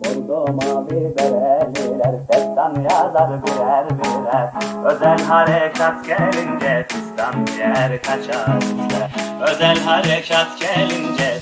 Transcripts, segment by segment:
Bordo mavi bereliler Destan yazar birer birer. Özel harekat gelince Fistan yer kaçar Özel harekat gelince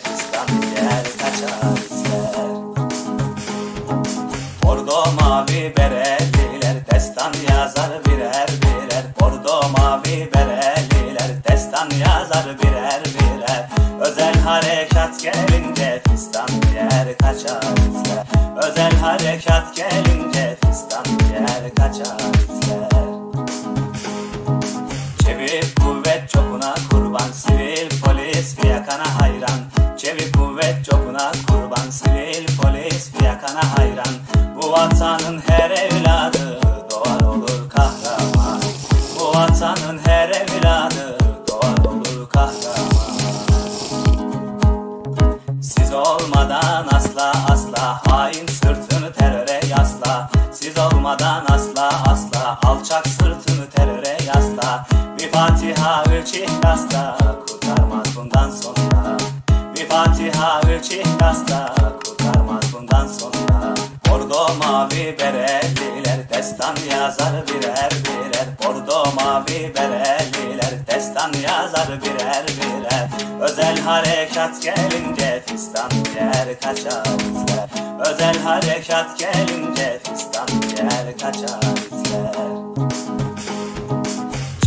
Çevik kuvvet çokuna kurban Sivil polis fiyakana hayran. Çevik kuvvet çokuna kurban Sivil polis fiyakana hayran. Bu vatanın her evladı doğar olur kahraman. Bu vatanın her evladı doğar olur kahraman. Siz olmadan asla asla hain sırtını yasla Siz olmadan asla asla alçak sırtını teröre yasla. Bir Fatiha üç ihlasla kurtarmaz bundan sonra. Bir Fatiha üç ihlasla kurtarmaz bundan sonra. Bordo mavi bereliler destan yazar birer birer. Bordo mavi bereliler destan yazar birer harekat gelince fistan yer kaçar. Özel harekat gelince fistan yer kaçar.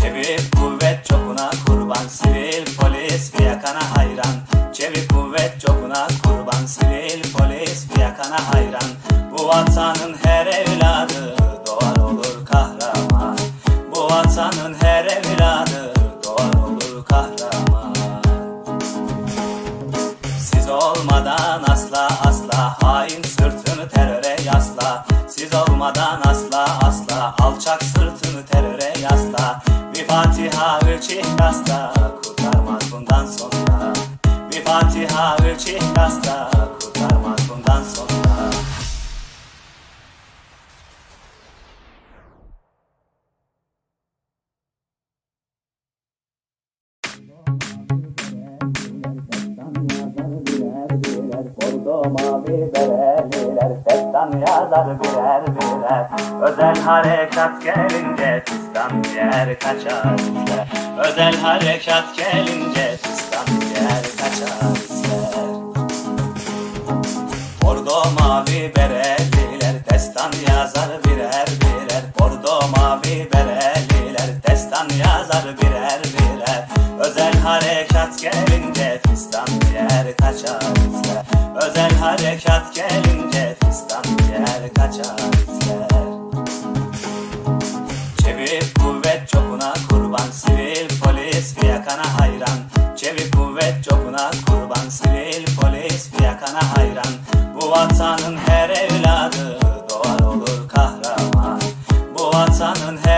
Çevik kuvvet çokuna kurban Sivil polis fiyakana hayran. Çevik kuvvet çokuna kurban Sivil polis fiyakana hayran. Bu vatanın hain sırtını teröre yasla. Siz olmadan asla asla. Alçak sırtını teröre yasla. Bir Fatiha üç ihlasla kurtarmaz bundan sonra. Bir Fatiha üç ihlasla mavi bereliler Destan yazar birer birer. Özel harekat gelince Fistan yer kaçar Özel harekat gelince Fistan harekat gelince Fistan yer kaçar. İster Özel harekat gelince Fistan yer kaçar. İster Çevik kuvvet çokuna kurban Sivil polis fiyakana hayran. Çevik kuvvet çokuna kurban Sivil polis fiyakana hayran. Bu vatanın her evladı doğar olur kahraman. Bu vatanın her